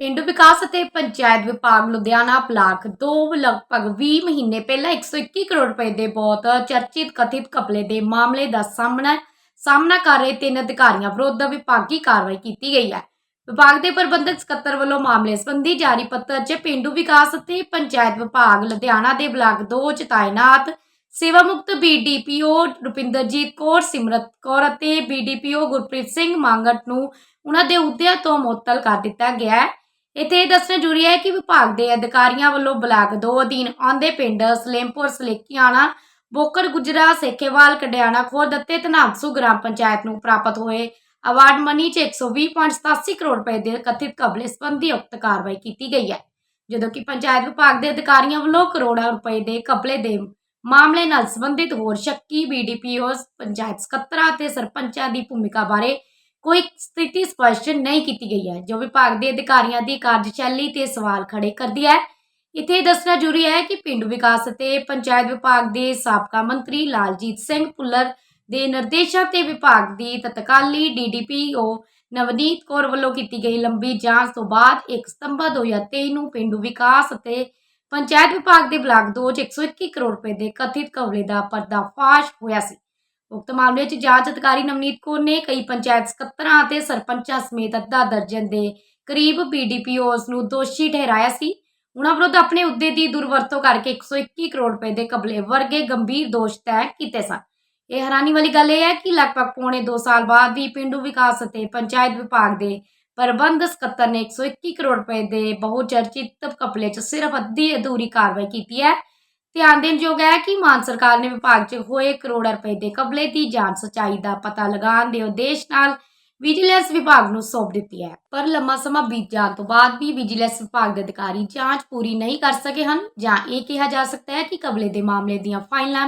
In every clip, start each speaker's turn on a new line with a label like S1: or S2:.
S1: ਪਿੰਡੂ ਵਿਕਾਸ ਅਤੇ ਪੰਚਾਇਤ ਵਿਭਾਗ ਲੁਧਿਆਣਾ ਬਲਾਕ ਦੋ ਲਗਭਗ 20 ਮਹੀਨੇ ਪਹਿਲਾਂ 121 ਕਰੋੜ ਰੁਪਏ ਦੇ ਬਹੁਤ ਚਰਚਿਤ ਕਥਿਤ ਘਪਲੇ ਦੇ ਮਾਮਲੇ ਦਾ ਸਾਹਮਣਾ ਸਾਹਮਣਾ ਕਰ ਰਹੇ ਤਿੰਨ ਅਧਿਕਾਰੀਆਂ ਵਿਰੁੱਧ ਵਿਭਾਗੀ ਕਾਰਵਾਈ ਕੀਤੀ ਗਈ ਹੈ। ਵਿਭਾਗ ਦੇ ਪ੍ਰਬੰਧਕ ਸਕੱਤਰ ਵੱਲੋਂ ਮਾਮਲੇ ਸੰਬੰਧੀ ਜਾਰੀ ਪੱਤਰ 'ਚ ਪਿੰਡੂ ਵਿਕਾਸ ਅਤੇ ਪੰਚਾਇਤ ਵਿਭਾਗ ਲੁਧਿਆਣਾ ਦੇ ਬਲਾਕ 2 'ਚ ਤਾਇਨਾਤ ਸੇਵਾ ਮੁਕਤ ਬੀਡੀਪੀਓ ਰੁਪਿੰਦਰਜੀਤ ਕੌਰ, ਸਿਮਰਤ ਕੌਰ ਅਤੇ ਬੀਡੀਪੀਓ ਗੁਰਪ੍ਰੀਤ ਸਿੰਘ ਮੰਗਟ ਨੂੰ ਉਹਨਾਂ ਦੇ ਅਹੁਦਿਆਂ ਤੋਂ ਮੁਅੱਤਲ ਕਰ ਦਿੱਤਾ ਗਿਆ ਹੈ। ਇੱਥੇ ਇਹ ਦੱਸਣਾ ਜ਼ਰੂਰੀ ਹੈ ਕਿ ਵਿਭਾਗ ਦੇ ਅਧਿਕਾਰੀਆਂ ਵੱਲੋਂ ਬਲਾਕ 2 ਅਧੀਨ ਆਉਂਦੇ ਪਿੰਡ ਸਲੇਮਪੁਰ, ਸਲੇਕੀਆਣਾ ਬੋਕਰ ਗੁਜਰਾ ਸੇਖੇਵਾਲ, ਕਡਿਆਣਾ ਖੁਰਦ ਅਤੇ ਧਨਾਮਸੂ ਗ੍ਰਾਮ ਪੰਚਾਇਤ ਨੂੰ ਪ੍ਰਾਪਤ ਹੋਏ ਅਵਾਰਡ ਮਨੀ 'ਚ 120.87 ਕਰੋੜ ਰੁਪਏ ਦੇ ਕਥਿਤ ਕਬਲੇ ਸੰਬੰਧੀ ਉਕਤ ਕਾਰਵਾਈ ਕੀਤੀ ਗਈ ਹੈ। ਜਦੋਂ ਕਿ ਪੰਚਾਇਤ ਵਿਭਾਗ ਦੇ ਅਧਿਕਾਰੀਆਂ ਵੱਲੋਂ ਕਰੋੜਾਂ ਰੁਪਏ ਦੇ ਕਬਲੇ ਦੇ ਮਾਮਲੇ ਨਾਲ ਸੰਬੰਧਿਤ ਹੋਰ ਸ਼ੱਕੀ ਬੀਡੀਪੀਓਸ ਪੰਚਾਇਤ ਸਕੱਤਰਾਂ ਅਤੇ ਸਰਪੰਚਾਂ ਦੀ ਭੂਮਿਕਾ ਬਾਰੇ ਕੋਈ ਸਥਿਤੀ ਸਪਸ਼ਟ ਨਹੀਂ ਕੀਤੀ ਗਈ ਹੈ। ਜੋ ਵਿਭਾਗ ਦੇ ਅਧਿਕਾਰੀਆਂ ਦੀ ਕਾਰਜਸ਼ੈਲੀ ਤੇ ਸਵਾਲ ਖੜੇ ਕਰਦੀ ਹੈ। ਇੱਥੇ ਦੱਸਣਾ ਜ਼ਰੂਰੀ ਹੈ ਕਿ ਪਿੰਡ ਵਿਕਾਸ ਅਤੇ ਪੰਚਾਇਤ ਵਿਭਾਗ ਦੇ ਸਾਬਕਾ ਮੰਤਰੀ ਲਾਲਜੀਤ ਸਿੰਘ ਭੁੱਲਰ ਦੇ ਨਿਰਦੇਸ਼ਾਂ ਤੇ ਵਿਭਾਗ ਦੀ ਤਤਕਾਲੀ ਡੀਡੀਪੀਓ ਨਵਨੀਤ ਕੌਰ ਵੱਲੋਂ ਕੀਤੀ ਗਈ ਲੰਬੀ ਜਾਂਚ ਤੋਂ ਬਾਅਦ 1 ਸਤੰਬਰ 2023 ਨੂੰ ਪਿੰਡੂ ਵਿਕਾਸ ਅਤੇ ਪੰਚਾਇਤ ਵਿਭਾਗ ਦੇ ਬਲਾਕ 2 ਚ 121 ਕਰੋੜ ਰੁਪਏ ਦੇ ਕਥਿਤ ਕਵਲੇ ਦਾ ਪਰਦਾਫਾਸ਼ ਹੋਇਆ ਸੀ। ਉਕਤ ਮਾਮਲੇ 'ਚ ਜਾਂਚ ਅਧਿਕਾਰੀ ਨਵਨੀਤ ਕੌਰ ਨੇ ਕਈ ਪੰਚਾਇਤ ਸਕੱਤਰਾਂ ਅਤੇ ਸਰਪੰਚਾਂ ਸਮੇਤ ਅੱਧਾ ਦਰਜਨ ਦੇ ਕਰੀਬ ਬੀਡੀਪੀਓਸ ਨੂੰ ਦੋਸ਼ੀ ਠਹਿਰਾਇਆ ਸੀ। ਉਹਨਾਂ ਵਿਰੁੱਧ ਆਪਣੇ ਅਹੁਦੇ ਦੀ ਦੁਰਵਰਤੋਂ ਕਰਕੇ 121 ਕਰੋੜ ਰੁਪਏ ਦੇ ਕਬਲੇ ਵਰਗੇ ਗੰਭੀਰ ਦੋਸ਼ ਤੈਅ ਕੀਤੇ ਸਨ। ਇਹ ਹੈਰਾਨੀ ਵਾਲੀ ਗੱਲ ਇਹ ਹੈ ਕਿ ਲਗਭਗ ਪੌਣੇ 2 ਸਾਲ ਬਾਅਦ ਵੀ ਪਿੰਡੂ ਵਿਕਾਸ ਅਤੇ ਪੰਚਾਇਤ ਵਿਭਾਗ ਦੇ ਪ੍ਰਬੰਧ ਸਕੱਤਰ ਨੇ 121 ਕਰੋੜ ਰੁਪਏ ਦੇ ਬਹੁਚਰਚਿਤ ਕਪਲੇ 'ਚ ਸਿਰਫ ਅੱਧੀ ਅਧੂਰੀ ਕਾਰਵਾਈ ਕੀਤੀ ਹੈ। ਧਿਆਨ ਦੇਣਯੋਗ ਹੈ ਕਿ ਮਾਨ ਸਰਕਾਰ ਨੇ ਵਿਭਾਗ 'ਚ ਹੋਏ ਕਰੋੜਾਂ ਰੁਪਏ ਦੇ ਕਬਲੇ ਦੀ ਜਾਂਚ ਸਚਾਈ ਦਾ ਪਤਾ ਲਗਾਉਣ ਦੇ ਉਦੇਸ਼ ਨਾਲ ਵਿਜੀਲੈਂਸ ਵਿਭਾਗ ਨੂੰ ਸੌਂਪ ਦਿੱਤੀ ਹੈ। ਪਰ ਲੰਮਾ ਸਮਾਂ ਬੀਤ ਜਾਣ ਤੋਂ ਬਾਅਦ ਵੀ ਵਿਜੀਲੈਂਸ ਵਿਭਾਗ ਦੇ ਅਧਿਕਾਰੀ ਜਾਂਚ ਪੂਰੀ ਨਹੀਂ ਕਰ ਸਕੇ ਹਨ ਜਾਂ ਇਹ ਕਿਹਾ ਜਾ ਸਕਦਾ ਹੈ ਕਿ ਕਬਲੇ ਦੇ ਮਾਮਲੇ ਦੀਆਂ ਫਾਈਲਾਂ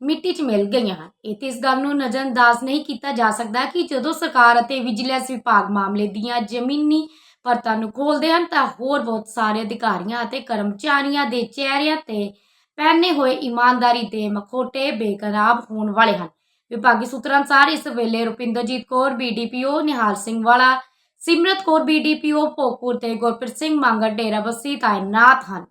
S1: ਮਿੱਟੀ 'ਚ ਮਿਲ ਗਈਆਂ ਹਨ। ਇੱਥੇ ਇਸ ਗੱਲ ਨੂੰ ਨਜ਼ਰਅੰਦਾਜ਼ ਨਹੀਂ ਕੀਤਾ ਜਾ ਸਕਦਾ ਕਿ ਜਦੋਂ ਸਰਕਾਰ ਅਤੇ ਵਿਜੀਲੈਂਸ ਵਿਭਾਗ ਮਾਮਲੇ ਦੀਆਂ ਜ਼ਮੀਨੀ ਪਰਤਾਂ ਨੂੰ ਖੋਲਦੇ ਹਨ ਤਾਂ ਹੋਰ ਬਹੁਤ ਸਾਰੇ ਅਧਿਕਾਰੀਆਂ ਅਤੇ ਕਰਮਚਾਰੀਆਂ ਦੇ ਚਿਹਰਿਆਂ ਤੇ ਪਹਿਨੇ ਹੋਏ ਇਮਾਨਦਾਰੀ ਦੇ ਮਖੋਟੇ ਬੇਕਰਾਬ ਹੋਣ ਵਾਲੇ ਹਨ। ਵਿਭਾਗੀ ਸੂਤਰਾਂ ਅਨੁਸਾਰ ਇਸ ਵੇਲੇ ਰੁਪਿੰਦਰਜੀਤ ਕੌਰ ਬੀਡੀਪੀਓ ਨਿਹਾਲ ਸਿੰਘ ਵਾਲਾ, ਸਿਮਰਤ ਕੌਰ ਬੀਡੀਪੀਓ ਭੋਗਪੁਰ ਤੇ ਗੁਰਪ੍ਰੀਤ ਸਿੰਘ ਮੰਗੜ ਡੇਰਾ ਬੱਸੀ ਤਾਇਨਾਤ ਹਨ।